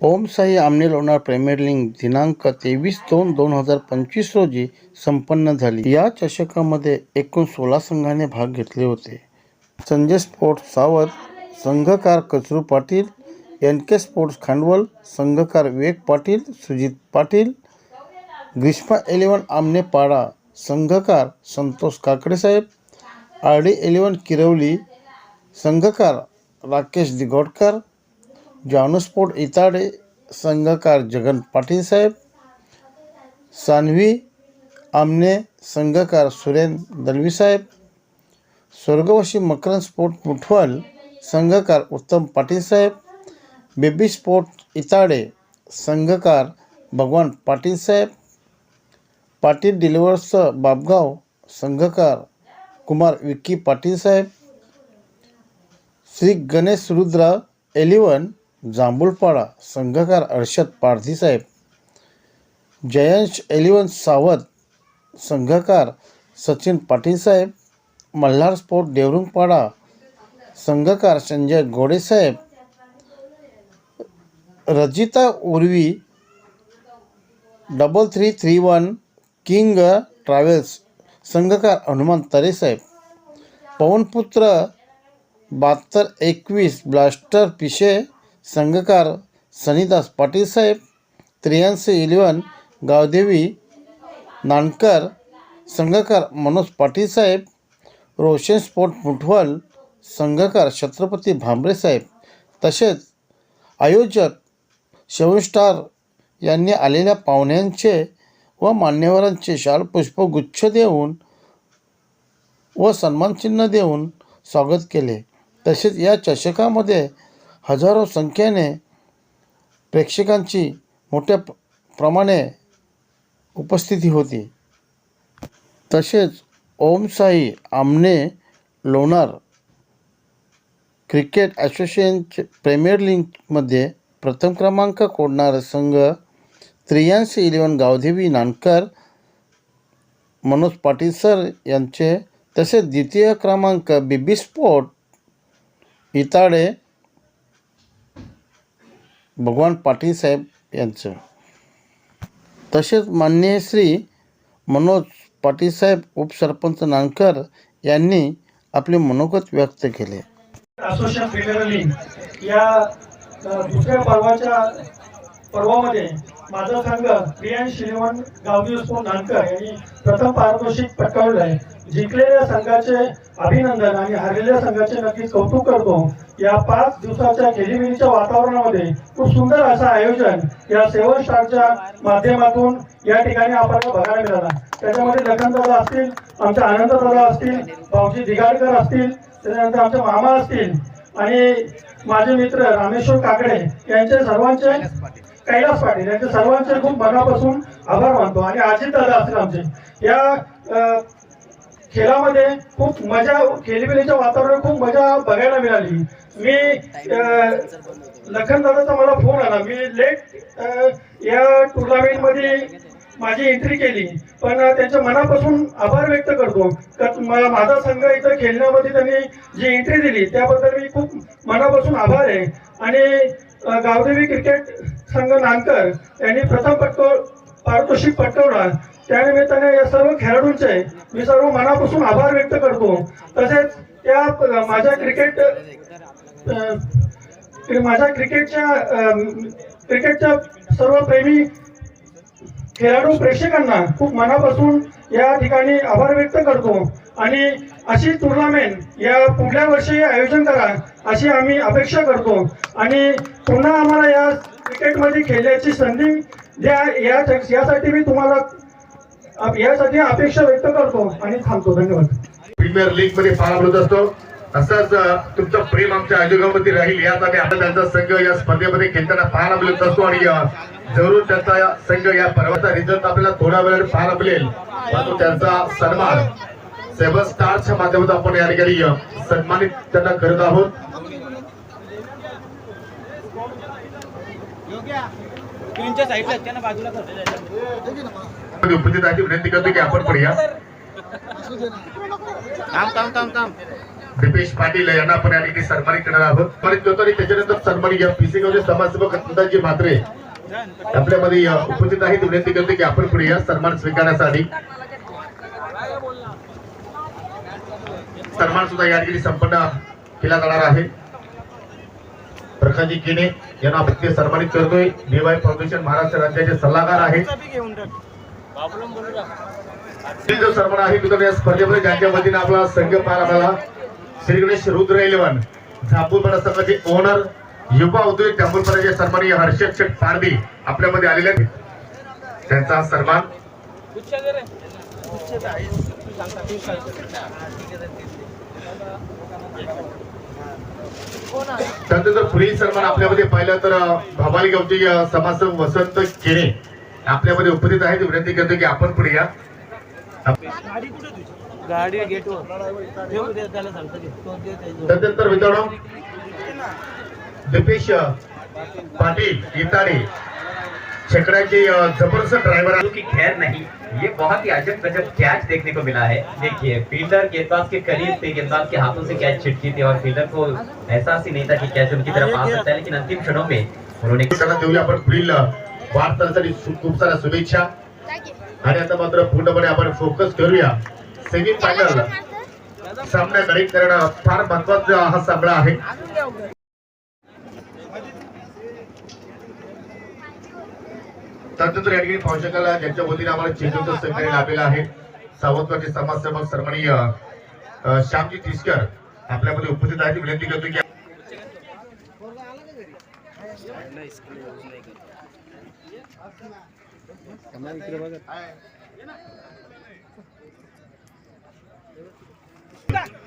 ओम साई आमने Lonar premier league दिनांक तेवीस दोन दोन हजार पंचवीस रोजी संपन्न झाली. या चषकामध्ये एकूण सोळा संघाने भाग घेतले होते. Sanjay sports Savadh संघकार Kachru Patil N K sports Khandval संघकार Vivek Patil Sujit Patil Grishma eleven Aamne Pada संघकार संतोष काकडेसाहेब आर डी इलेवन किरवली संघकार राकेश दिगोडकर जानू स्पोर्ट इताडे संघकार जगन पाटील साहेब सान्वी आमने संघकार सुरेन दलवी साहेब स्वर्गवासी मकरंद स्पोर्ट मुठवाल संघकार उत्तम पाटील साहेब बेबी स्पोर्ट इताडे संघकार भगवान पाटील साहेब पाटील डिलिव्हर्स बाबगाव संघकार कुमार विक्की पाटील साहेब श्री गणेश रुद्र एलिवन जांभूळपाडा संघकार अर्षद पारधीसाहेब जयंश एलिवन सावध संघकार सचिन पाटील साहेब मल्हार स्पोर्ट देवरुंगपाडा संघकार Sanjay गोडेसाहेब Rajita Urvi double three three one king travels संघकार Hanuman Tare Saheb Pavanputra बहात्तर एकवीस ब्लास्टर पिशे संघकार सनीदास पाटील साहेब त्र्याऐंशी इलेवन गावदेवी नानकर संघकार मनोज पाटील साहेब रोशन स्पोर्ट मुठवल संघकार छत्रपती भांबरे साहेब तसेच आयोजक शवस्टार स्टार यांनी आलेल्या पाहुण्यांचे व मान्यवरांचे शाल पुष्पगुच्छ देऊन व सन्मानचिन्ह देऊन स्वागत केले. तसेच या चषकामध्ये हजारो संख्येने प्रेक्षकांची मोठ्या प्रमाणे उपस्थिती होती. तसेच ओमसाई आमने लोणार क्रिकेट असोसिएशनचे प्रीमियर लीगमध्ये प्रथम क्रमांक कोडणारा संघ त्रियांशी इलेवन गावदेवी नानकर मनोज पाटील सर यांचे तसेच द्वितीय क्रमांक बीबी स्पोर्ट इताडे भगवान पाटील साहेब यांचं. तसेच माननीय श्री मनोज पाटील साहेब उपसरपंच नानकर यांनी आपले मनोगत व्यक्त केले. असोसिएशन फेडरलिंग या दुसऱ्या पर्वाच्या पर्वामध्ये माझा संघ प्रियान श्रीवन गावदेव स्पोर्ट नानकर यांनी प्रथम पारितोषिक पटकावलं आहे. जिंकलेल्या संघाचे अभिनंदन आणि हरलेल्या संघाचे नक्कीच कौतुक करतो. या पाच दिवसाच्या खेळीमेळीच्या वातावरणामध्ये खूप सुंदर असं आयोजन या सेवन स्टारच्या माध्यमातून या ठिकाणी आपल्याला बघायला मिळाला. त्याच्यामध्ये लखनदादा असतील आमचे आनंददादा असतील भाऊजी दिगाडकर असतील त्याच्यानंतर आमचे मामा असतील आणि माझे मित्र रामेश्वर काकडे यांचे सर्वांचे कैलास पाटील यांचे सर्वांचे खूप मनापासून आभार मानतो आणि अजित दादा असतील आमचे. या खेळामध्ये खूप मजा खेळीमेळीच्या वातावरणात खूप मजा बघायला मिळाली. मी लखन दादाचा मला फोन आला. मी लेट या टुर्नामेंटमध्ये माझी एंट्री केली. पण त्यांच्या मनापासून आभार व्यक्त करतो. तर माझा संघ इथं खेळण्यामध्ये त्यांनी जी एंट्री दिली त्याबद्दल मी खूप मनापासून आभार आहे. आणि गावदेवी क्रिकेट संघ नानकर यांनी प्रथम पटको पारितोषिक पटकवला. त्यानिमित्ताने या सर्व खेळाडूंचे मी सर्व मनापासून आभार व्यक्त करतो. तसेच त्या माझ्या क्रिकेट माझ्या क्रिकेटच्या क्रिकेटच्या सर्व प्रेमी खेळाडू प्रेक्षकांना खूप मनापासून या ठिकाणी आभार व्यक्त करतो. आणि अशी टुर्नामेंट या पुढल्या वर्षी आयोजन करा अशी आम्ही अपेक्षा करतो. आणि पुन्हा आम्हाला या क्रिकेटमध्ये खेळण्याची संधी द्या. या यासाठी मी तुम्हाला यासाठी अपेक्षा व्यक्त करतो आणि थांबतो धन्यवाद। प्रीमियर लीगमध्ये मिळत असतो. असंच तुमचं प्रेम आमच्या आयोगामध्ये राहील याच आम्ही आता त्यांचा संघ या स्पर्धेमध्ये खेळताना पाहायला मिळत असतो आणि जरूर त्यांचा या संघ या पर्वाचा रिझल्ट आपल्याला थोड्या वेळाने पाहायला मिळेल परंतु त्यांचा सन्मान सेवन स्टारच्या माध्यमातून आपण या ठिकाणी सन्मानित त्यांना करत आहोत. बाजूला. उपस्थित आहे विनंती करतो की आपण पण या. दीपेश पाटील यांना आपण या ठिकाणी सन्मानित करणार आहोत. सन्मानित करतो आणि त्याच्यानंतर सन्मानित या पीसी गावचे समाजसेवक अंदाजी मात्रे आपल्यामध्ये उपस्थित आहेत विनंती करतो की आपण पुढे या सन्मान स्वीकारण्यासाठी. सन्मान सुद्धा या ठिकाणी संपन्न केला जाणार आहे. प्रकाशजी किने यांना आपण सन्मानित करतोय. डीवाय फाउंडेशन महाराष्ट्र राज्याचे सल्लागार आहेत. जो आहे मित्रांनो या स्पर्धेमध्ये ज्यांच्या वतीने आपला संघ श्री गणेश रुद्र इलेव्हन झापूरपाडा संघाचे ओनर युवा उद्योग हर्षद शेठ पारदी आपल्यामध्ये आलेले आहेत. त्यांचा सन्मान त्यानंतर पुढील सन्मान आपल्यामध्ये पाहिलं तर अं, भवानी गावचे समाजसेवक वसंत केणे आपल्यामध्ये उपस्थित आहेत विनंती करतो की आपण पुढे या. गाडी ते. तो. त्यानंतर मित्रांनो दीपेश पाटील इताडे छकड्याचे अं, ज़बरदस्त ड्रायव्हर की खैर नहीं ये बहुत ही अजब गजब कैच देखने को मिला है। देखिए फील्डर गेंदबाज के करीब थे गेंदबाज के हाथों से कैच छिटकी थी और फील्डर को एहसास ही नहीं था कि कैच उनकी तरफ़ आ सकता है लेकिन अंतिम क्षणों में उन्होंने सु- खूप साऱ्या शुभेच्छा. आणि आता मात्र पूर्णपणे आपण फोकस करूया. सेमी फायनल सामन्याकडे कारण फार महत्त्वाचा हा सामना आहे. या ठिकाणी पाहू शकाल ज्यांच्या वतीने आम्हाला चेंडूचं सहकार्य लाभलेलं आहे. सावंतवाडी समाजसेवक सन्माननीय श्यामजी तिसकर आपल्यामध्ये उपस्थित आहेत. विनंती करतो की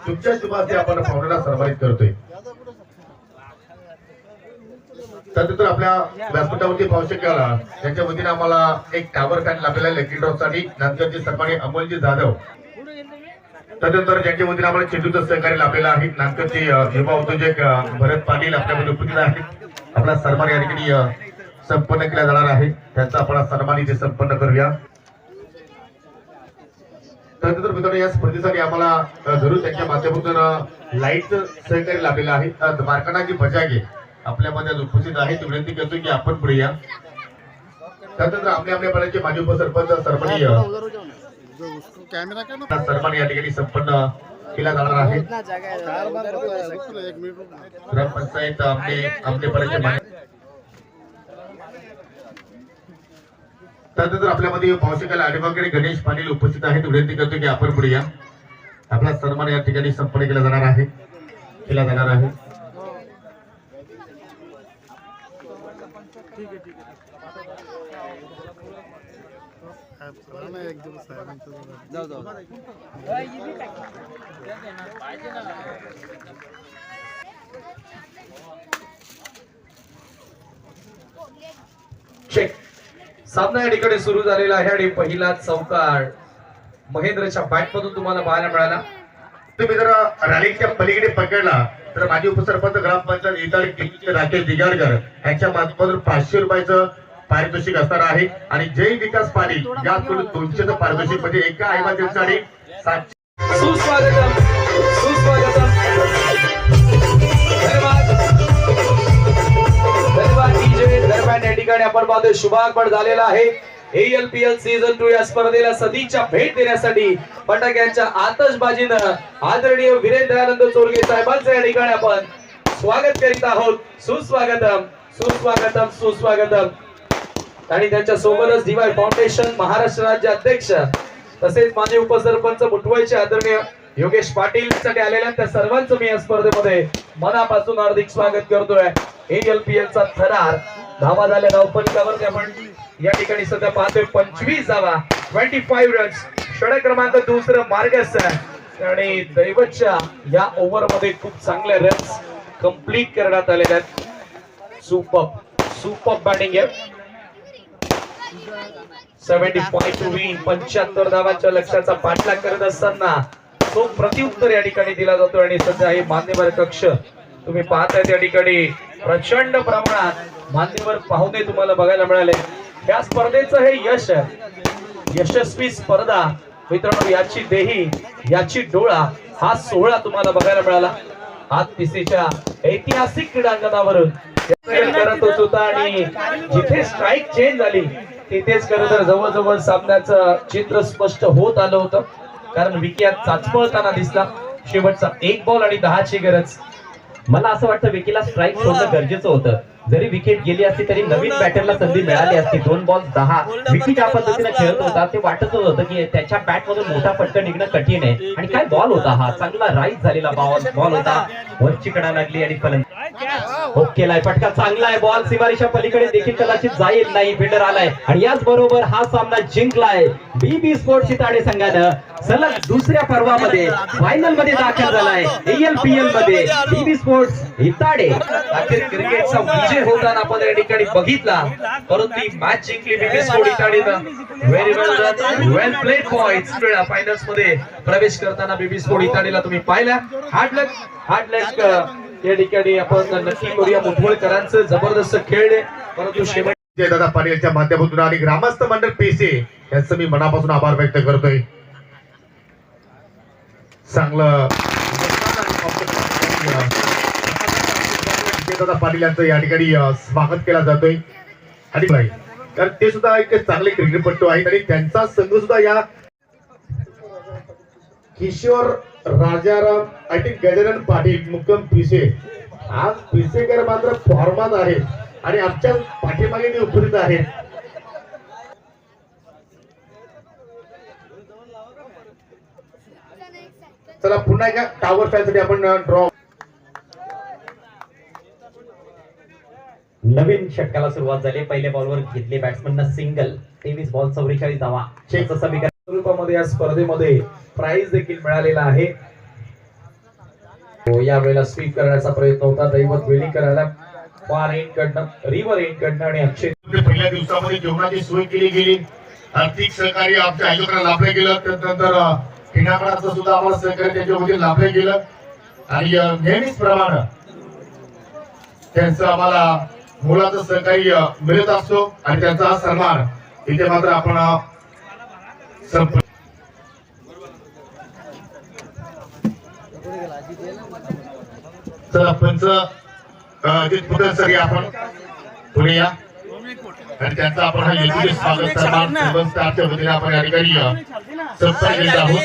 तुमच्या शुभास्ते आपण पाहुण्याला सन्मानित करतोय. त्यानंतर आपल्या व्यासपीठावरती पाहू शकाल त्यांच्या वतीने आम्हाला एक टावर फॅन लाभलेला आहे लकी ड्रॉपसाठी. नंतरचे सन्मानी अमोलजी जाधव. त्यानंतर ज्यांच्या वतीने आम्हाला चेंडूचं सहकार्य लाभलेलं आहे नागपूरचे युवा उद्योजक भरत पाटील आपल्यामध्ये उपस्थित आहेत. आपला सन्मान या ठिकाणी संपन्न केला जाणार आहे. त्यांचा आपण सन्मान इथे संपन्न करूया. त्यानंतर मित्रांनो या स्पर्धेसाठी आम्हाला अ, घरून त्यांच्या माध्यमातून लाइट सहकार्य लाभलेलं आहे. अ, बजागे आपल्यामध्ये आज उपस्थित ती विनंती करतो की आपण पुढे या. त्यानंतर आपल्या आपल्या पाण्याचे माजी उपसरपंच सन्मान या ठिकाणी संपन्न केला जाणार आहे. ग्रामपंचायत आमने आमने पदाचे माजी त्यानंतर आपल्यामध्ये पावसाकाला अलिबागकडे गणेश पाटील उपस्थित आहेत. विनंती करतो की आपण पुढे या. आपला सन्मान या ठिकाणी संपन्न केला जाणार आहे. केला जाणार आहे. जाऊ जाऊ चेक. सामना या ठिकाणी सुरू झालेला आहे आणि पहिला चौकार महेंद्रच्या बॅट मधून तुम्हाला पाहायला मिळाला. तुम्ही जर रॅलीच्या पलीकडे पकडला तर माजी उपसरपंच ग्रामपंचायत इतर राकेश दिगाडकर यांच्या माध्यमातून पाचशे रुपयाचं पारितोषिक असणार आहे. आणि जय विकास पाटील याकडून दोनशेचं पारितोषिक म्हणजे एका सातशे सुस्वागतम सुस्वागतम. या ठिकाणी आपण पाहतोय शुभागमन झालेला आहे. एएलपीएल सीझन टू या स्पर्धेला सदिच्छा भेट देण्यासाठी फटाक्यांच्या आतषबाजीनं आदरणीय वीरेंद्रानंद चोरगे साहेबांचं या ठिकाणी आपण स्वागत करीत आहोत. सुस्वागतम सुस्वागतम सुस्वागतम. आणि त्यांच्या सोबतच डीवाय फाउंडेशन महाराष्ट्र राज्य अध्यक्ष तसेच माझे उपसरपंच मुठवायचे आदरणीय योगेश पाटील साठी आलेल्या त्या सर्वांचं मी या स्पर्धेमध्ये मनापासून हार्दिक स्वागत करतोय. एएलपीएल चा थरार धावा झाल्या धावपलिकावरती आपण या ठिकाणी सध्या पाहतोय पंचवीस धावा ट्वेंटी फाईव्ह रन्स षटक क्रमांक दुसरं मार्गस आणि दैवतच्या या ओव्हरमध्ये खूप चांगले रन्स कंप्लीट करण्यात आलेले आहेत. सुपर सुपर बॅटिंग आहे. सेव्हन्टी पॉईंट विन पंच्याहत्तर धावांच्या लक्ष्याचा पाठलाग करत असताना तो प्रत्युत्तर या ठिकाणी दिला जातो आणि सध्या हे मान्यवर कक्ष तुम्ही पाहताय त्या ठिकाणी प्रचंड प्रमाणात मान्यवर पाहुणे तुम्हाला बघायला मिळाले. या स्पर्धेचं हे यश आहे. यशस्वी स्पर्धा. मित्रांनो याची देही याची डोळा हा सोहळा तुम्हाला बघायला मिळाला. हात पिसीच्या ऐतिहासिक क्रीडांगणावरून करत होता आणि जिथे स्ट्राईक चेंज झाली तिथेच खरं तर जवळजवळ सामन्याचं चित्र स्पष्ट होत आलं होतं. कारण विकी चाचपळताना दिसला. शेवटचा एक बॉल आणि दहाची गरज. मला असं वाटतं विकीला स्ट्राईक सोडणं गरजेचं होतं. जरी विकेट गेली असती तरी नवीन बॅटरला संधी मिळाली असती. दोन बॉल दहा. विकी ज्या पद्धतीने खेळत होता ते वाटत होतं की त्याच्या बॅट मधून मोठा फटका निघणं कठीण आहे. आणि काय बॉल होता हा? चांगला राईज झालेला बॉल बॉल होता. वरची कडा लागली आणि फलंद ओके लाय फटका चांगला आहे बॉल सीमारीच्या पलीकडे देखील कदाचित जाईल नाही फिल्डर आलाय. आणि याच बरोबर हा सामना जिंकलाय बीबी स्पोर्ट चिताडे संघानं. सलग दुसऱ्या पर्वामध्ये फायनलमध्ये दाखल झालाय एएलपीएलमध्ये बीबी स्पोर्ट्स हिताडे अखेर क्रिकेटचा विजय होताना आपण या ठिकाणी बघितला. परंतु ही मॅच जिंकली Bibi sport इटाडीनं very well done well played boys फायनल्समध्ये प्रवेश करताना बीबी स्पोर्ट इटाडीला तुम्ही पाहिल्या हार्ड लक हार्ड लक या ठिकाणी आपण नक्की करूया मुठवळकरांचं जबरदस्त खेळले परंतु शेवट दादा पाटील यांच्या माध्यमातून आणि ग्रामस्थ मंडळ पेसे यांचं मी मनापासून आभार व्यक्त करतोय चांगलं दादा पाटील यांचं या ठिकाणी स्वागत केला जातोय आणि. कारण ते सुद्धा एक चांगले क्रिकेटपट्टू आहेत आणि त्यांचा संघ सुद्धा या किशोर राजाराम आय थिंक गजानन पाटील मुक्कम पिसे. आज पिसेकर मात्र फॉर्मात आहेत आणि आमच्या पाठीमागे ते उपरीत आहेत चला पुन्हा एका टावर साठी आपण ड्रॉ नवीन षटकाला सुरुवात झाली. पहिल्या बॉलवर घेतले बॅट्समन सिंगल तेवीस बॉल चौवेचाळीस धावा. शेखचं समीकरण स्वरूपामध्ये या स्पर्धेमध्ये प्राइज देखील मिळालेला आहे. हो, यावेळेला स्वीप करण्याचा प्रयत्न होता. दैवत वेळी करायला फार एंड कडनं रिव्हर एंड कडनं आणि अक्षय पहिल्या दिवसामध्ये जेवणाची सोय केली गेली. आर्थिक सहकार्य आमच्या आयोजकांना लाभलं गेलं. त्यानंतर क्रीडागडाचं सुद्धा आम्हाला सहकार्य त्यांच्यामध्ये लाभलं गेलं. आणि नेहमीच प्रमाण त्यांचं आम्हाला मुलाचं सहकार्य मिळत असतो. आणि त्यांचा सन्मान इथे मात्र आपण चला पंच अजित आपण? पुढे या. आणि त्यांचा आपण हा यशस्वी स्वागत सन्मान सर्व स्टाफच्या वतीने आपण या ठिकाणी अं, सत्कार घेत आहोत.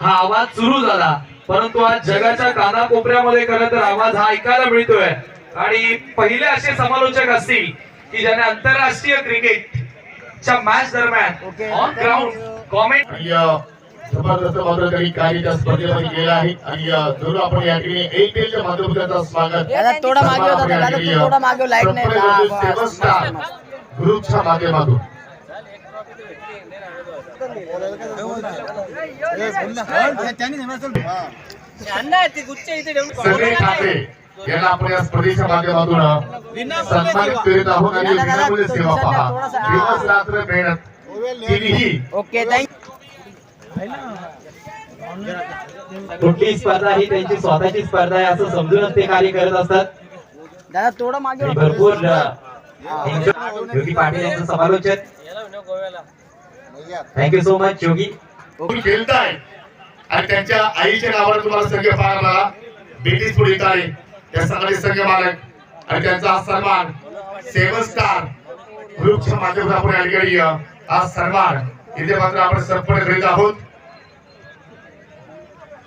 हा आवाज सुरू झाला. परंतु आज जगाच्या कानाकोपऱ्यामध्ये खरं तर आवाज हा ऐकायला मिळतोय. आणि पहिले असे समालोचक असतील की ज्याने आंतरराष्ट्रीय क्रिकेटच्या मॅच दरम्यान ऑन ग्राउंड कॉमेंट जबरदस्त मात्र त्यांनी कार्य त्या स्पर्धेमध्ये केलं आहे आणि जरूर आपण या ठिकाणी एक च्या माध्यमातून स्वागत थोडा मागे होता थोडा मागे लाइट नाही हा. ग्रुपच्या माध्यमातून सगळे ठाकरे यांना आपण या स्पर्धेच्या माध्यमातून सन्मानित करीत आहोत आणि विनामूल्य सेवा पहा. दिवस रात्र मेहनत तिन्ही. ओके थँक कुठलीही स्पर्धा ही त्यांची स्वतःची स्पर्धा आहे असं समजूनच ते कार्य करत असतात. दादा थोडा मागे. भरपूर योगी पाटील यांचं समालोचन. Thank you so much Yogi. खेळताय. आणि त्यांच्या आईच्या नावावर तुम्हाला पाहायला मिळाला. ब्रिटिश पुढे येताय त्या संघाचे संघ मालक आणि त्यांचा हा सन्मान सेवन स्टार ग्रुपच्या माध्यमातून आपण या ठिकाणी अ, हा सन्मान. इथे मात्र आपण संपन्न करीत आहोत.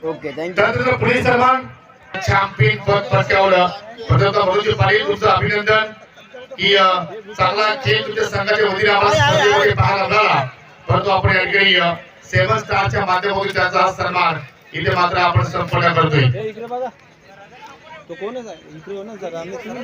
ओके त्यानंतर पुढील सन्मान चॅम्पियन पद पटकावलं. पाटील तुमचं अभिनंदन. की चांगला खेळ तुमच्या संघाच्या वतीने आम्हाला पाहायला मिळाला. परंतु आपण या ठिकाणी सेवन स्टारच्या माध्यमातून त्याचा हा सन्मान इथे मात्र आपण संपन्न करतोय. तो कोणच आहे? इकडे कोणच जगा आम्ही तुम्ही